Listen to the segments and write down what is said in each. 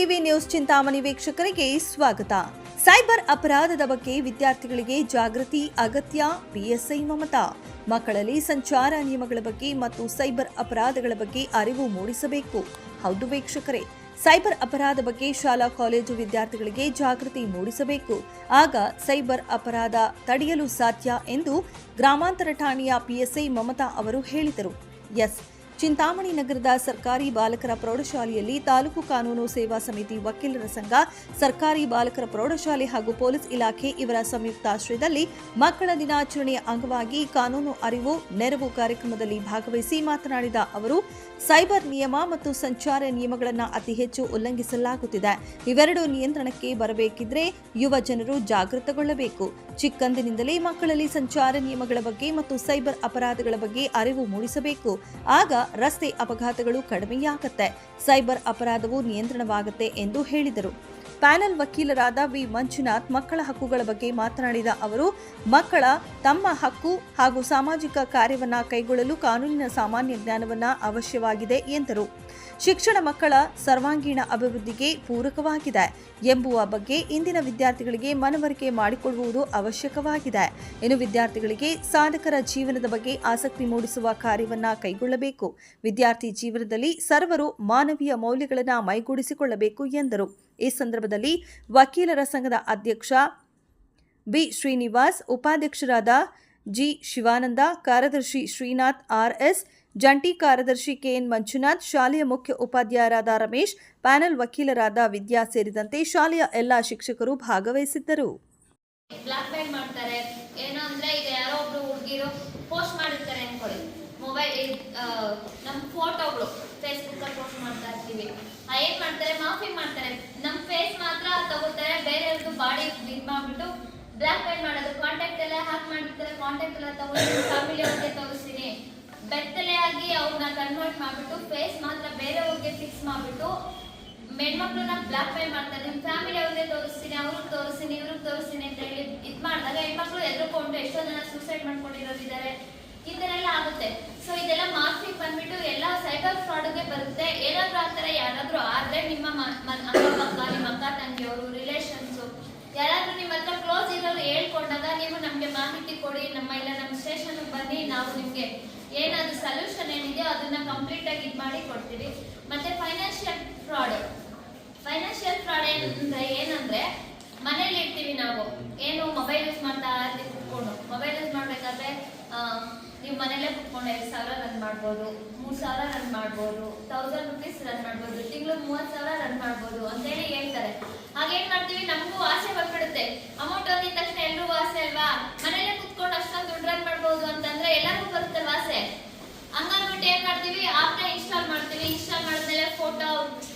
TV news Chintamani ವೀಕ್ಷಕರಿಗೆ ಸ್ವಾಗತ. Cyber ಅಪರಾಧದ ಬಗ್ಗೆ ವಿದ್ಯಾರ್ಥಿಗಳಿಗೆ ಜಾಗೃತಿ, ಅಗತ್ಯ ಪಿಎಸ್ಐ ಮಮತಾ. ಮಕ್ಕಳಲ್ಲಿ ಸಂಚಾರ ನಿಯಮಗಳ ಬಗ್ಗೆ ಮತ್ತು ಸೈಬರ್ ಅಪರಾಧಗಳ ಬಗ್ಗೆ ಅರಿವು ಮೂಡಿಸಬೇಕು. ಹೌದು ವೀಕ್ಷಕರೇ, ಸೈಬರ್ ಅಪರಾಧ ಬಗ್ಗೆ ಶಾಲಾ, ಕಾಲೇಜು ವಿದ್ಯಾರ್ಥಿಗಳಿಗೆ ಜಾಗೃತಿ ಮೂಡಿಸಬೇಕು. ಆಗ ಸೈಬರ್ ಅಪರಾಧ ತಡೆಯಲು ಸಾಧ್ಯ ಎಂದು ಗ್ರಾಮಾಂತರ ಠಾಣೆಯ ಪಿಎಸ್ಐ ಮಮತಾ ಅವರು ಹೇಳಿದರು. ಎಸ್. ಚಿಂತಾಮಣಿ ನಗರದ ಸರ್ಕಾರಿ ಬಾಲಕರ ಪ್ರೌಢಶಾಲೆಯಲ್ಲಿ ತಾಲೂಕು ಕಾನೂನು ಸೇವಾ ಸಮಿತಿ ವಕೀಲರ ಸಂಘ, ಸರ್ಕಾರಿ ಬಾಲಕರ ಪ್ರೌಢಶಾಲೆ ಹಾಗೂ ಪೊಲೀಸ್ ಇಲಾಖೆ ಇವರ ಸಂಯುಕ್ತಾಶ್ರಯದಲ್ಲಿ ಮಕ್ಕಳ ದಿನಾಚರಣೆಯ ಅಂಗವಾಗಿ ಕಾನೂನು ಅರಿವು, ನೆರವು ಕಾರ್ಯಕ್ರಮದಲ್ಲಿ ಭಾಗವಹಿಸಿ ಮಾತನಾಡಿದ ಅವರು, ಸೈಬರ್ ನಿಯಮ ಮತ್ತು ಸಂಚಾರ ನಿಯಮಗಳನ್ನು ಅತಿ ಹೆಚ್ಚು ಉಲ್ಲಂಘಿಸಲಾಗುತ್ತಿದೆ. ಇವೆರಡು ನಿಯಂತ್ರಣಕ್ಕೆ ಬರಬೇಕಿದ್ರೆ ಯುವ ಜನರು ಜಾಗೃತಗೊಳ್ಳಬೇಕು. ಚಿಕ್ಕಂದಿನಿಂದಲೇ ಮಕ್ಕಳಲ್ಲಿ ಸಂಚಾರ ನಿಯಮಗಳ ಬಗ್ಗೆ ಮತ್ತು ಸೈಬರ್ ಅಪರಾಧಗಳ ಬಗ್ಗೆ ಅರಿವು ಮೂಡಿಸಬೇಕು. ಆಗ ರಸ್ತೆ ಅಪಘಾತಗಳು ಕಡಿಮೆಯಾಗತ್ತೆ. ಸೈಬರ್ ಅಪರಾಧವು ನಿಯಂತ್ರಣವಾಗುತ್ತೆ ಎಂದು ಹೇಳಿದರು. ಪ್ಯಾನೆಲ್ ವಕೀಲರಾದ ವಿ. ಮಂಜುನಾಥ್ ಮಕ್ಕಳ ಹಕ್ಕುಗಳ ಬಗ್ಗೆ ಮಾತನಾಡಿದ ಅವರು, ಮಕ್ಕಳ ತಮ್ಮ ಹಕ್ಕು ಹಾಗೂ ಸಾಮಾಜಿಕ ಕಾರ್ಯವನ್ನ ಕೈಗೊಳ್ಳಲು ಕಾನೂನಿನ ಸಾಮಾನ್ಯ ಜ್ಞಾನವನ್ನ ಅವಶ್ಯವಾಗಿದೆ ಎಂದರು. ಶಿಕ್ಷಣ ಮಕ್ಕಳ ಸರ್ವಾಂಗೀಣ ಅಭಿವೃದ್ಧಿಗೆ ಪೂರಕವಾಗಿದೆ ಎಂಬುವ ಬಗ್ಗೆ ಇಂದಿನ ವಿದ್ಯಾರ್ಥಿಗಳಿಗೆ ಮನವರಿಕೆ ಮಾಡಿಕೊಳ್ಳುವುದು ಅವಶ್ಯಕವಾಗಿದೆ. ಇನ್ನು ವಿದ್ಯಾರ್ಥಿಗಳಿಗೆ ಸಾಧಕರ ಜೀವನದ ಬಗ್ಗೆ ಆಸಕ್ತಿ ಮೂಡಿಸುವ ಕಾರ್ಯವನ್ನ ಕೈಗೊಳ್ಳಬೇಕು. ವಿದ್ಯಾರ್ಥಿ ಜೀವನದಲ್ಲಿ ಸರ್ವರು ಮಾನವೀಯ ಮೌಲ್ಯಗಳನ್ನು ಮೈಗೂಡಿಸಿಕೊಳ್ಳಬೇಕು ಎಂದರು. ಈ ಸಂದರ್ಭದಲ್ಲಿ ವಕೀಲರ ಸಂಘದ ಅಧ್ಯಕ್ಷ ಬಿ. ಶ್ರೀನಿವಾಸ್, ಉಪಾಧ್ಯಕ್ಷರಾದ ಜಿ. ಶಿವಾನಂದ, ಕಾರ್ಯದರ್ಶಿ ಶ್ರೀನಾಥ್ ಆರ್ಎಸ್ ಜಂಟಿ ಕಾರ್ಯದರ್ಶಿ ಕೆಎನ್ ಮಂಜುನಾಥ್, ಶಾಲೆಯ ಮುಖ್ಯ ಉಪಾಧ್ಯಾಯರಾದ ರಮೇಶ್, ಪ್ಯಾನೆಲ್ ವಕೀಲರಾದ ವಿದ್ಯಾ ಸೇರಿದಂತೆ ಶಾಲೆಯ ಎಲ್ಲಾ ಶಿಕ್ಷಕರು ಭಾಗವಹಿಸಿದ್ದರು. ಬ್ಲಾಕ್ ಮೇಲ್ ಮಾಡೋದು. ಕಾಂಟ್ಯಾಕ್ಟ್ ಎಲ್ಲ ಹ್ಯಾಕ್ ಮಾಡಿರ್ತಾರೆ ಕಾಂಟ್ಯಾಕ್ಟ್ ಎಲ್ಲ ತಗೊಂಡು ಫ್ಯಾಮಿಲಿ ಅವ್ರಿಗೆ ತೋರಿಸ್ತೀನಿ. ಬೆತ್ತಲೆ ಆಗಿ ಅವ್ರನ್ನ ಕನ್ವರ್ಟ್ ಮಾಡ್ಬಿಟ್ಟು ಫೇಸ್ ಮಾತ್ರ ಬೇರೆಯವ್ರಿಗೆ ಫಿಕ್ಸ್ ಮಾಡ್ಬಿಟ್ಟು, ಹೆಣ್ಮಕ್ಳನ್ನ ಬ್ಲಾಕ್ ಮೇಲ್ ಮಾಡ್ತಾರೆ ನಿಮ್ ಫ್ಯಾಮಿಲಿ ಅವ್ರಿಗೆ ತೋರಿಸ್ತೀನಿ ಅವ್ರಿಗೆ ತೋರಿಸ್ತೀನಿ ಇವ್ರಿಗೆ ತೋರಿಸ್ತೀನಿ ಅಂತ ಹೇಳಿ ಇದ್ ಮಾಡಿದಾಗ ಹೆಣ್ಮಕ್ಳು ಎದ್ರುಕೊಂಡು ಎಷ್ಟೋ ಜನ ಸೂಸೈಡ್ ಮಾಡ್ಕೊಂಡಿರೋದಿದ್ದಾರೆ ಈ ಥರ ಎಲ್ಲ ಆಗುತ್ತೆ. ಸೊ ಇದೆಲ್ಲ ಮಾರ್ಕ್ಸಿಗೆ ಬಂದ್ಬಿಟ್ಟು ಎಲ್ಲ ಸೈಬರ್ ಫ್ರಾಡ್ಗೆ ಬರುತ್ತೆ. ಏನಾದ್ರು ಆ ಥರ ಯಾರಾದ್ರೂ ಆದ್ರೆ ನಿಮ್ಮ ಅಕ್ಕಪಕ್ಕ ನಿಮ್ಮ ಅಕ್ಕ ತಂಗಿಯವರು ರಿಲೇಷನ್ಸು ಯಾರಾದ್ರೂ ನಿಮ್ಮ ಹತ್ರ ಕ್ಲೋಸ್ ಇರೋರು ಹೇಳ್ಕೊಂಡಾಗ ನೀವು ನಮ್ಗೆ ಮಾಹಿತಿ ಕೊಡಿ, ನಮ್ಮ ಇಲ್ಲ, ನಮ್ಮ ಸ್ಟೇಷನ್ ಬನ್ನಿ, ನಾವು ನಿಮ್ಗೆ ಏನಾದ್ರು ಸೊಲ್ಯೂಷನ್ ಏನಿದೆಯೋ ಅದನ್ನ ಕಂಪ್ಲೀಟ್ ಆಗಿ ಇದು ಮಾಡಿ ಕೊಡ್ತೀವಿ. ಮತ್ತೆ ಫೈನಾನ್ಷಿಯಲ್ ಫ್ರಾಡ್ ಫೈನಾನ್ಷಿಯಲ್ ಫ್ರಾಡ್ ಏನಂದ್ರೆ ಏನಂದ್ರೆ, ಮನೇಲಿ ಇರ್ತೀವಿ ನಾವು. ಏನು ಮೊಬೈಲ್ ಯೂಸ್ ಮಾಡ್ತಾ ಅಲ್ಲಿ ಕುತ್ಕೊಂಡು. ಮೊಬೈಲ್ ಯೂಸ್ ಮಾಡ್ಬೇಕಾದ್ರೆ ನೀವು ಮನೇಲೇ ಕುತ್ಕೊಂಡು ಎರಡು ಸಾವಿರ ರನ್ ಮಾಡ್ಬೋದು, ಮೂರು ಸಾವಿರ ರನ್ ಮಾಡ್ಬೋದು ತೌಸಂಡ್ ರುಪೀಸ್ ರನ್ ಮಾಡ್ಬೋದು, ತಿಂಗಳು ಮೂವತ್ತು ಸಾವಿರ ರನ್ ಮಾಡ್ಬೋದು ಅಂತೇಳಿ ಹೇಳ್ತಾರೆ. ಹಾಗೇನ್ ಮಾಡ್ತೀವಿ? ನಮಗೂ ಆಸೆ ಬರ್ಬಿಡುತ್ತೆ ಅಮೌಂಟ್ ಅಂದಿದ ತಕ್ಷಣ ಎಲ್ರಿಗೂ ಆಸೆ ಅಲ್ವಾ? ಮನೇಲೆ ಕುತ್ಕೊಂಡು ಅಷ್ಟೊಂದು ದುಡ್ಡು ರನ್ ಮಾಡ್ಬೋದು ಅಂತಂದ್ರೆ ಎಲ್ಲರಿಗೂ ಬರುತ್ತಲ್ವಾ ಆಸೆ ಹಂಗನ್ಬಿಟ್ಟು ಏನ್ ಮಾಡ್ತೀವಿ ಆಪ್ನ ಇನ್ಸ್ಟಾಲ್ ಮಾಡ್ತೀವಿ ಇನ್ಸ್ಟಾಲ್ ಮಾಡಿದ್ಮೇಲೆ ಫೋಟೋ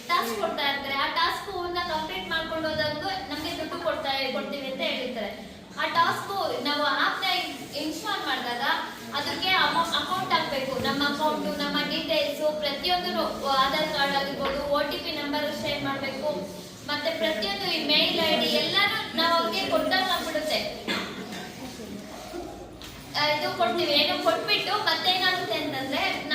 ಟಾಸ್ಕ್ ಕೊಡ್ತಾ ಇರ್ತಾರೆ. ಆ ಟಾಸ್ಕ್ ಕಂಪ್ಲೀಟ್ ಮಾಡ್ಕೊಂಡು ಹೋದಾಗ ನಮ್ಗೆ ದುಡ್ಡು ಕೊಡ್ತಾ ಕೊಡ್ತೀವಿ ಅಂತ ಹೇಳಿರ್ತಾರೆ. ಆ ಟಾಸ್ಕ್ ನಾವು ಆಪ್ನ ಇನ್ಸ್ಟಾಲ್ ಮಾಡಿದಾಗ ಅದಕ್ಕೆ ಅಕೌಂಟ್ ಹಾಕ್ಬೇಕು. ನಮ್ಮ ಅಕೌಂಟ್ ನಮ್ಮ ಡೀಟೇಲ್ಸ್ ಪ್ರತಿಯೊಂದು ಆಧಾರ್ ಕಾರ್ಡ್ ಆಗಿರ್ಬೋದು O T P number share ಮಾಡಬೇಕು. ಮತ್ತೆ ಪ್ರತಿಯೊಂದು ಈ ಮೇಲ್ ಐ ಡಿ ಎಲ್ಲಾನು ನಾವು ಅವ್ರಿಗೆ ಕೊಟ್ಟಾಗ ಆಗ್ಬಿಡುತ್ತೆ. ಆ, ಇದು ಕೊಡ್ತೀವಿ. ಏನು ಕೊಟ್ಬಿಟ್ಟು ಮತ್ತೇನಾಗುತ್ತೆ ಅಂತಂದ್ರೆ ನಮ್ಮ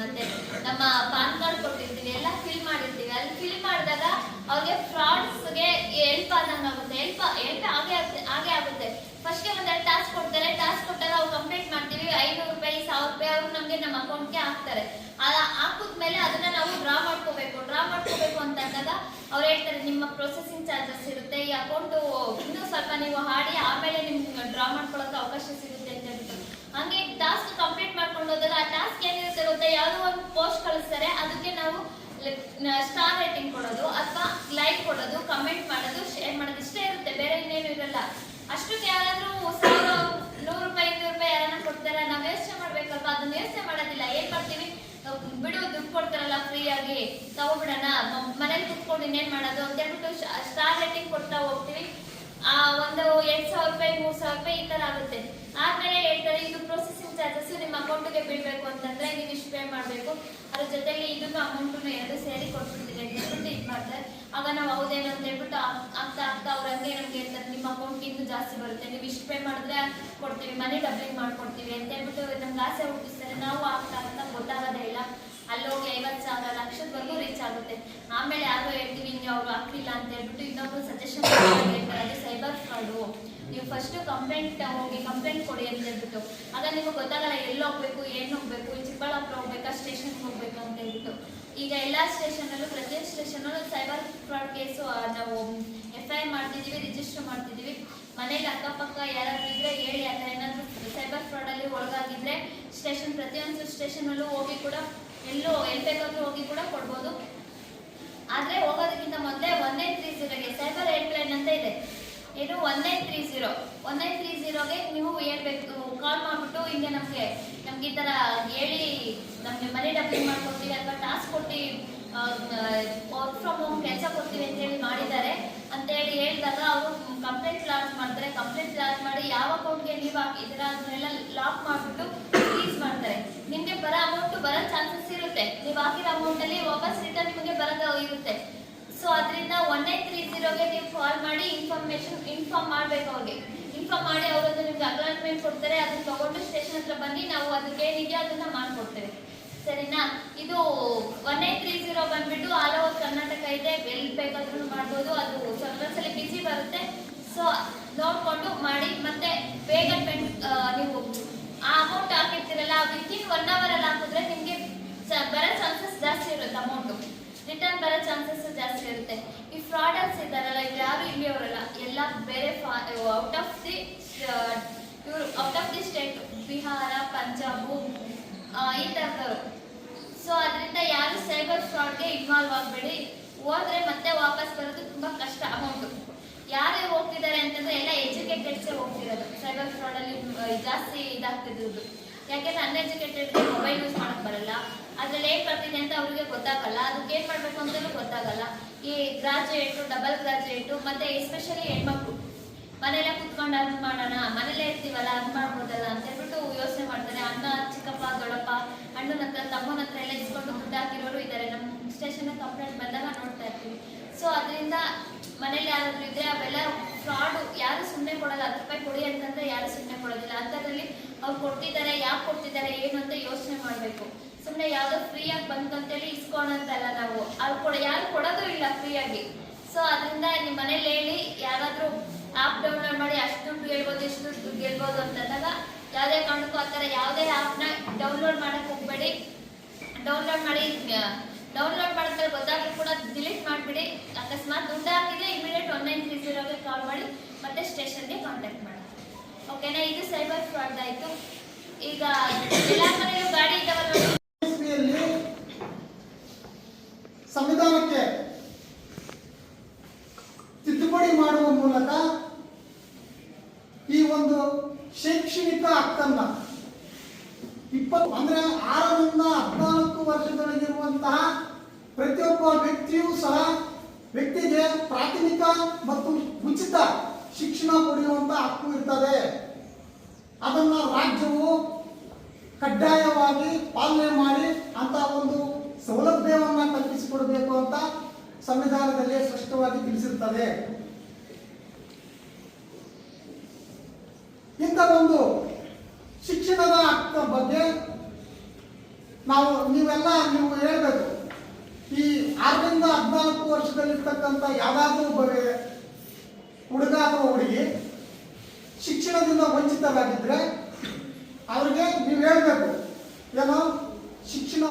ಮತ್ತೆ ನಮ್ಮ ಪಾನ್ ಕಾರ್ಡ್ ಕೊಟ್ಟಿರ್ತೀವಿ ಎಲ್ಲ ಫಿಲ್ ಮಾಡಿರ್ತೀವಿ ಅಲ್ಲಿ ಫಿಲ್ ಮಾಡಿದಾಗ ಅವ್ರಿಗೆ ಫ್ರಾಡ್ಸ್ಗೆ ಹೆಲ್ಪ್ ಆದಂಗೆ ಆಗುತ್ತೆ. ಹೆಲ್ಪ್ ಆಗೇ ಆಗುತ್ತೆ ಹಾಗೆ ಆಗುತ್ತೆ. ಫಸ್ಟ್ಗೆ ಒಂದೆರಡು ಟಾಸ್ಕ್ ಕೊಡ್ತಾರೆ. ಟಾಸ್ಕ್ ಕೊಟ್ಟಾಗ ನಾವು ಕಂಪ್ಲೀಟ್ ಮಾಡ್ತೀವಿ. ಐನೂರು ರೂಪಾಯಿ, ಸಾವಿರ ರೂಪಾಯಿ, ಅವ್ರು ನಮಗೆ ನಮ್ಮ ಅಕೌಂಟ್ಗೆ ಹಾಕ್ತಾರೆ. ಅದ ಹಾಕಿದ್ಮೇಲೆ ಅದನ್ನ ನಾವು ಡ್ರಾ ಮಾಡ್ಕೋಬೇಕು. ಡ್ರಾ ಮಾಡ್ಕೋಬೇಕು ಅಂತ ಅಂದಾಗ ಅವ್ರು ಹೇಳ್ತಾರೆ, ನಿಮ್ಮ ಪ್ರೊಸೆಸಿಂಗ್ ಚಾರ್ಜಸ್ ಇರುತ್ತೆ. ಈ ಅಕೌಂಟ್ ಸ್ವಲ್ಪ ನೀವು ಹಾಡಿ ಆಮೇಲೆ ನಿಮ್ಗೆ ಡ್ರಾ ಮಾಡ್ಕೊಳ್ಳೋಕೆ ಅವಕಾಶ ಸಿಗುತ್ತೆ ಅಂತ ಹೇಳ್ಬಿಟ್ಟು. ಹಂಗೆ ಟಾಸ್ಕ್ ಕಂಪ್ಲೀಟ್ ಮಾಡ್ಕೊಂಡು ಹೋದಾಗ ಆ ಟಾಸ್ಕ್ ಏನಿರುತ್ತೆ ಗೊತ್ತಾ? ಯಾವುದೋ ಒಂದು ಪೋಸ್ಟ್ ಕಳಿಸ್ತಾರೆ, ಅದಕ್ಕೆ ನಾವು ಸ್ಟಾರ್ ರೇಟಿಂಗ್ ಕೊಡೋದು ಅಥವಾ ಲೈಕ್ ಕೊಡೋದು ಕಮೆಂಟ್ ಮಾಡೋದು ಶೇರ್ ಮಾಡೋದು. ಇಷ್ಟೇ ಇರುತ್ತೆ, ಬೇರೆ ಇನ್ನೇನು ಇರಲ್ಲ. ಅಷ್ಟಕ್ಕೆ ಯಾರಾದ್ರೂ ಸಾವಿರ, ನೂರು ರೂಪಾಯಿ, ಇನ್ನೂರು ರೂಪಾಯಿ ಯಾರನ್ನ ಕೊಡ್ತಾರೆ, ನಾವು ಯೋಚನೆ ಮಾಡ್ಬೇಕಲ್ವಾ? ಅದನ್ನ ಯೋಚನೆ ಮಾಡೋದಿಲ್ಲ. ಏನ್ ಮಾಡ್ತೀವಿ? ಬಿಡು, ದುಡ್ಡು ಕೊಡ್ತಾರಲ್ಲ ಫ್ರೀ ಆಗಿ. ತಗೋಬಿಡೋಣ. ಮನೇಲಿ ಕುತ್ಕೊಂಡು ಇನ್ನೇನ್ ಮಾಡೋದು ಅಂತ ಹೇಳ್ಬಿಟ್ಟು ಸ್ಟಾರ್ ರೇಟಿಂಗ್ ಕೊಡ್ತಾ ಹೋಗ್ತೀವಿ. ಒಂದು ಎರಡ್ ಸಾವಿರ ರೂಪಾಯಿ, ಮೂರ್ ಸಾವಿರ ರೂಪಾಯಿ ಈ ತರ ಆಗುತ್ತೆ. ಆದ್ಮೇಲೆ ಹೇಳ್ತಾರೆ, ಇದು ಪ್ರೊಸೆಸಿಂಗ್ ಚಾರ್ಜಸ್ ನಿಮ್ಮ ಅಕೌಂಟ್ಗೆ ಬೀಳ್ಬೇಕು ಅಂತಂದ್ರೆ ನೀವು ಇಷ್ಟು ಪೇ ಮಾಡಬೇಕು. ಅದ್ರ ಜೊತೆಗೆ ಇದನ್ನು ಅಮೌಂಟನ್ನು ಎರಡು ಸೇರಿ ಅಂತ ಹೇಳ್ಬಿಟ್ಟು ಇದು ಮಾಡ್ತಾರೆ. ಆಗ ನಾವು ಹೌದೇನು ಅಂತ ಹೇಳ್ಬಿಟ್ಟು ಆಗ್ತಾ ಆಗ್ತಾ ಅವ್ರು ಹಂಗೆ ನಮ್ಗೆ ಹೇಳ್ತಾರೆ, ನಿಮ್ಮ ಅಕೌಂಟ್ ಇನ್ನೂ ಜಾಸ್ತಿ ಬರುತ್ತೆ. ನೀವು ಇಷ್ಟು ಪೇ ಮಾಡಿದ್ರೆ ಕೊಡ್ತೀವಿ, ಮನಿ ಡಬ್ಲಿಂಗ್ ಮಾಡ್ಕೊಡ್ತೀವಿ. ಅಂತ ಹೇಳ್ಬಿಟ್ಟು ನಮ್ಗೆ ಆಸೆ ಹುಟ್ಟಿಸ್ತಾರೆ. ನಾವು ಆಗ್ತಾ ಅಂತ ಗೊತ್ತಾಗೋದೇ ಇಲ್ಲ. ಅಲ್ಲಿ ಹೋಗಿ ಐವತ್ತು ಸಾವಿರ ಲಕ್ಷದವರೆಗೂ ರೀಚ್ ಆಗುತ್ತೆ. ಆಮೇಲೆ ಯಾರೋ ಹೇಳ್ತೀವಿ ಹಿಂಗೆ ಅವ್ರು ಹಾಕ್ಲಿಲ್ಲ ಅಂತ ಹೇಳ್ಬಿಟ್ಟು ಇನ್ನೊಬ್ರು ಸಜೆಷನ್ ಅದು ಸೈಬರ್ ಫ್ರಾಡು ನೀವು ಫಸ್ಟ್ ಕಂಪ್ಲೇಂಟ್ ಹೋಗಿ ಕಂಪ್ಲೇಂಟ್ ಕೊಡಿ ಅಂತ ಹೇಳ್ಬಿಟ್ಟು. ಆಗ ನಿಮಗೆ ಗೊತ್ತಾಗಲ್ಲ, ಎಲ್ಲಿ ಹೋಗ್ಬೇಕು, ಏನು ಹೋಗ್ಬೇಕು ಚಿಕ್ಕಬಳ್ಳಾಪುರ ಹೋಗ್ಬೇಕಾ ಸ್ಟೇಷನ್ಗೆ ಹೋಗ್ಬೇಕು ಅಂತ ಹೇಳ್ಬಿಟ್ಟು. ಈಗ ಎಲ್ಲ ಸ್ಟೇಷನಲ್ಲೂ ಪ್ರತಿಯೊಂದು ಸ್ಟೇಷನಲ್ಲೂ ಸೈಬರ್ ಫ್ರಾಡ್ ಕೇಸು ನಾವು ಎಫ್ ಐ ಆರ್ ಮಾಡ್ತಿದ್ದೀವಿ ರಿಜಿಸ್ಟರ್ ಮಾಡ್ತಿದ್ದೀವಿ ಮನೇಲಿ ಅಕ್ಕಪಕ್ಕ ಯಾರಾದ್ರೂ ಇದ್ರೆ ಹೇಳಿ ಅಥವಾ ಏನಾದರೂ ಸೈಬರ್ ಫ್ರಾಡಲ್ಲಿ ಒಳಗಾಗಿದ್ರೆ ಸ್ಟೇಷನ್ ಪ್ರತಿಯೊಂದು ಸ್ಟೇಷನಲ್ಲೂ ಹೋಗಿ ಕೂಡ ಎಲ್ಲೋ ಎಲ್ಲಿ ಬೇಕಾದ್ರೂ ಹೋಗಿ ಕೂಡ ಕೊಡ್ಬೋದು. ಆದರೆ ಹೋಗೋದಕ್ಕಿಂತ ಮೊದಲೇ ಒನ್ ನೈನ್ ತ್ರೀ ಜೀರೋಗೆ ಸೈಬರ್ ಹೆಲ್ಪ್ಲೈನ್ ಅಂತ ಇದೆ. ಇದು one nine three zero one nine three ಜೀರೋಗೆ ನೀವು ಹೇಳ್ಬೇಕು ಕಾಲ್ ಮಾಡಿಬಿಟ್ಟು ಹಿಂಗೆ ನಮಗೆ, ನಮ್ಗೆ ಈ ಥರ ಹೇಳಿ ನಮಗೆ ಮನಿ ಡಬ್ಲಿಂಗ್ ಮಾಡ್ಕೊಡ್ತೀವಿ ಅಥವಾ ಟಾಸ್ಕ್ ಕೊಟ್ಟು ವರ್ಕ್ ಫ್ರಮ್ ಹೋಮ್ ಕೆಲಸ ಕೊಡ್ತೀವಿ ಅಂತೇಳಿ ಮಾಡಿದ್ದಾರೆ. ಅಂತೇಳಿ ಹೇಳಿದಾಗ ಅವರು ಕಂಪ್ಲೇಂಟ್ ಲಾಂಚ್ ಮಾಡ್ತಾರೆ. ಕಂಪ್ಲೇಂಟ್ ಲಾಂಚ್ ಮಾಡಿ ಯಾವ ಅಕೌಂಟ್ಗೆ ನೀವು ಹಾಕಿದ್ದೀರಾ ಅದನ್ನೆಲ್ಲ ಲಾಕ್ ಮಾಡಿಬಿಟ್ಟು ಬರೋ ಚಾನ್ಸಸ್ ಇರುತ್ತೆ. ನೀವು ಹಾಕಿರೋ ಅಮೌಂಟಲ್ಲಿ ವಾಪಸ್ ರಿಟರ್ನ್ ನಿಮಗೆ ಬರೋದು ಇರುತ್ತೆ. ಸೊ ಅದರಿಂದ ಒನ್ ನೈನ್ ತ್ರೀ ಜೀರೋಗೆ ನೀವು ಕಾಲ್ ಮಾಡಿ ಇನ್ಫಾರ್ಮೇಶನ್ ಇನ್ಫಾರ್ಮ್ ಮಾಡ್ಬೇಕು ಅವ್ರಿಗೆ. ಇನ್ಫಾರ್ಮ್ ಮಾಡಿ ಅವರದ್ದು ನಿಮ್ಗೆ ಅಪಾಯಿಂಟ್ಮೆಂಟ್ ಕೊಡ್ತಾರೆ, ಅದನ್ನ ತಗೊಂಡು ಸ್ಟೇಷನ್ ಹತ್ರ ಬನ್ನಿ, ನಾವು ಅದಕ್ಕೆ ಏನಿದೆಯೋ ಅದನ್ನ ಮಾಡಿಕೊಡ್ತೇವೆ. ಸರಿನಾ? ಇದು ಒನ್ ನೈನ್ ತ್ರೀ ಜೀರೋ ಬಂದ್ಬಿಟ್ಟು ಆಲ್ ಓವರ್ ಕರ್ನಾಟಕ ಇದೆ. ಎಲ್ಲಿ ಬೇಕಾದ್ರೂ ಮಾಡ್ಬೋದು. ಅದು ಸ್ವಲ್ಪ ಸಲ ಬಿಸಿ ಬರುತ್ತೆ. ಸೊ ನೋಡ್ಕೊಂಡು ಮಾಡಿ, ಮತ್ತೆ ಬೇಗ ಪೆಂಡ್ ನೀವು ಆ ಅಮೌಂಟ್ ಹಾಕಿರ್ತೀರಲ್ಲ ವಿತಿನ್ ಒನ್ ಅವರ್ ಅಲ್ಲಿ ಹಾಕಿದ್ರೆ ನಿಮಗೆ ಬರೋ ಚಾನ್ಸಸ್ ಜಾಸ್ತಿ ಇರುತ್ತೆ ಅಮೌಂಟು ರಿಟರ್ನ್ ಬರೋ ಚಾನ್ಸಸ್ ಜಾಸ್ತಿ ಇರುತ್ತೆ. ಈ ಫ್ರಾಡರ್ಸ್ ಇದ್ದಾರಲ್ಲ, ಇವ್ರು ಯಾರು ಇಲ್ಲಿಯವರಲ್ಲ, ಎಲ್ಲ ಬೇರೆ ಔಟ್ ಆಫ್ ದಿ ಇವರು out of the state Bihar, Punjab ಈ ಥರದವರು. ಸೊ ಅದರಿಂದ ಯಾರು ಸೈಬರ್ ಫ್ರಾಡ್ಗೆ ಇನ್ವಾಲ್ವ್ ಆಗಬೇಡಿ. ಹೋದ್ರೆ ಮತ್ತೆ ವಾಪಸ್ ಬರೋದು ತುಂಬಾ ಕಷ್ಟ ಅಮೌಂಟು ಯಾರೇ ಹೋಗ್ತಿದ್ದಾರೆ ಅಂತಂದ್ರೆ ಎಲ್ಲ ಎಜುಕೇಟೆಡ್ಸೇ ಹೋಗ್ತಿರೋದು. ಸೈಬರ್ ಫ್ರಾಡಲ್ಲಿ ಜಾಸ್ತಿ ಇದಾಗ್ತಿದ್ದು ಯಾಕೆಂದ್ರೆ ಅನ್ಎಜುಕೇಟೆಡ್ ಮೊಬೈಲ್ ಅದ್ರಲ್ಲಿ ಏನ್ ಬರ್ತಿದೆ ಅಂತ ಅವ್ರಿಗೆ ಗೊತ್ತಾಗಲ್ಲ. ಅದಕ್ಕೆ ಏನ್ ಮಾಡ್ಬೇಕು ಅಂತಲೂ ಗೊತ್ತಾಗಲ್ಲ. ಈ ಗ್ರಾಜುಯೇಟು, ಡಬಲ್ ಗ್ರಾಜುಯೇಟು, ಮತ್ತೆ ಎಸ್ಪೆಷಲಿ ಹೆಣ್ಮಕ್ಳು. ಮನೆಯಲ್ಲೇ ಕುತ್ಕೊಂಡು ಅರ್ನ್ ಮಾಡೋಣ ಮನೇಲೇ ಇರ್ತೀವಲ್ಲ ಅರ್ನ್ ಮಾಡ್ಬೋದಲ್ಲ ಅಂತ ಹೇಳ್ಬಿಟ್ಟು ಯೋಚನೆ ಮಾಡ್ತಾರೆ. ಅಣ್ಣ, ಚಿಕ್ಕಪ್ಪ, ದೊಡ್ಡಪ್ಪ, ಅಣ್ಣನ ಹತ್ರ, ತಮ್ಮನ ಹತ್ರ ಎಲ್ಲ ಇಸ್ಕೊಂಡು ದುಡ್ಡು ಹಾಕಿರೋರು ಇದ್ದಾರೆ ನಮ್ಮ ಸ್ಟೇಷನ್ ಕಂಪ್ಲೇಂಟ್ ಬಂದಾಗ ನೋಡ್ತಾ ಇರ್ತೀವಿ. ಸೊ ಅದರಿಂದ ಮನೇಲಿ ಯಾರಾದ್ರೂ ಇದ್ರೆ ಅವೆಲ್ಲ ಫ್ರಾಡ್ ಯಾರು ಸುಮ್ಮನೆ ಕೊಡಲ್ಲ. ಹತ್ತು ರೂಪಾಯಿ ಕೊಡಿ ಅಂತಂದ್ರೆ ಯಾರು ಸುಮ್ಮನೆ ಕೊಡೋದಿಲ್ಲ. ಅಂಥದ್ರಲ್ಲಿ ಅವ್ರು ಕೊಡ್ತಿದ್ದಾರೆ ಯಾಕೆ ಕೊಡ್ತಿದ್ದಾರೆ, ಏನು ಅಂತ ಯೋಚನೆ ಮಾಡಬೇಕು. ಸುಮ್ಮನೆ ಯಾವುದೋ ಫ್ರೀಯಾಗಿ ಬಂತು ಅಂತೇಳಿ ಇಸ್ಕೊಳಂತಲ್ಲ ನಾವು. ಅವ್ರು ಕೊಡ ಯಾರು ಕೊಡೋದು ಇಲ್ಲ ಫ್ರೀಯಾಗಿ ಸೊ ಅದರಿಂದ ನಿಮ್ಮ ಮನೇಲಿ ಹೇಳಿ, ಯಾರಾದರೂ ಆ್ಯಪ್ ಡೌನ್ಲೋಡ್ ಮಾಡಿ ಅಷ್ಟು ದುಡ್ಡು ಗೆಲ್ಬೋದು ಇಷ್ಟು ದುಡ್ಡು ಗೆಲ್ಬೋದು ಅಂತಂದಾಗ ಯಾವುದೇ ಕಾರಣಕ್ಕೂ ಆ ಥರ ಯಾವುದೇ ಆ್ಯಪ್ನ ಡೌನ್ಲೋಡ್ ಮಾಡೋಕ್ಕೆ ಹೋಗಬೇಡಿ. ಡೌನ್ಲೋಡ್ ಮಾಡಿ ಡೌನ್ಲೋಡ್ ಮಾಡಿದ್ರೆ ಗೊತ್ತಾಗ್ಲಿ ಕೂಡ ಡಿಲೀಟ್ ಮಾಡಿಬಿಡಿ. ಅಕಸ್ಮಾತ್ ದುಡ್ಡು ಹಾಕಿದ್ರೆ ಇಮಿಡಿಯೇಟ್ ಒನ್ ನೈನ್ ತ್ರೀ ಜೀರೋಗೆ ಕಾಲ್ ಮಾಡಿ, ಮತ್ತೆ ಸ್ಟೇಷನ್ಗೆ ಕಾಂಟ್ಯಾಕ್ಟ್ ಮಾಡಿ. ಓಕೆನಾ ಇದು ಸೈಬರ್ ಫ್ರಾಡ್ ಆಯಿತು. ಈಗ ಎಲ್ಲ ಮನೆಯಲ್ಲೂ ಗಾಡಿ ಇದ್ದಾವಲ್ಲ ಸಂವಿಧಾನಕ್ಕೆ ತಿದ್ದುಪಡಿ ಮಾಡುವ ಮೂಲಕ ಈ ಒಂದು ಶೈಕ್ಷಣಿಕ ಹಕ್ಕನ್ನ ಇಪ್ಪತ್ತು ಅಂದ್ರೆ ಆರರಿಂದ ಹದಿನಾಲ್ಕು ವರ್ಷದೊಳಗಿರುವಂತಹ ಪ್ರತಿಯೊಬ್ಬ ವ್ಯಕ್ತಿಯೂ ಸಹ ವ್ಯಕ್ತಿಗೆ ಪ್ರಾಥಮಿಕ ಮತ್ತು ಉಚಿತ ಶಿಕ್ಷಣ ಪಡೆಯುವಂತಹ ಹಕ್ಕು ಇರ್ತದೆ. ಅದನ್ನ ರಾಜ್ಯವು ಕಡ್ಡಾಯವಾಗಿ ಪಾಲನೆ ಮಾಡಿ ಅಂತ ಒಂದು ಸೌಲಭ್ಯವನ್ನ ಕಲ್ಪಿಸಿಕೊಡಬೇಕು ಅಂತ ಸಂವಿಧಾನದಲ್ಲಿ ಸ್ಪಷ್ಟವಾಗಿ ತಿಳಿಸಿರ್ತದೆ. ಇಂಥ ಒಂದು ಶಿಕ್ಷಣದ ಬಗ್ಗೆ ನಾವು ನೀವೆಲ್ಲ ನೀವು ಹೇಳಬೇಕು. ಈ ಆರರಿಂದ ಹದಿನಾಲ್ಕು ವರ್ಷದಲ್ಲಿರ್ತಕ್ಕಂಥ ಯಾವಾಗಲೂ ಬರೆ ಹುಡುಗ ಅಥವಾ ಹುಡುಗಿ ಶಿಕ್ಷಣದಿಂದ ವಂಚಿತರಾಗಿದ್ರೆ, ಅವ್ರಿಗೆ ನೀವು ಹೇಳಬೇಕು, ಏನೋ ಶಿಕ್ಷಣ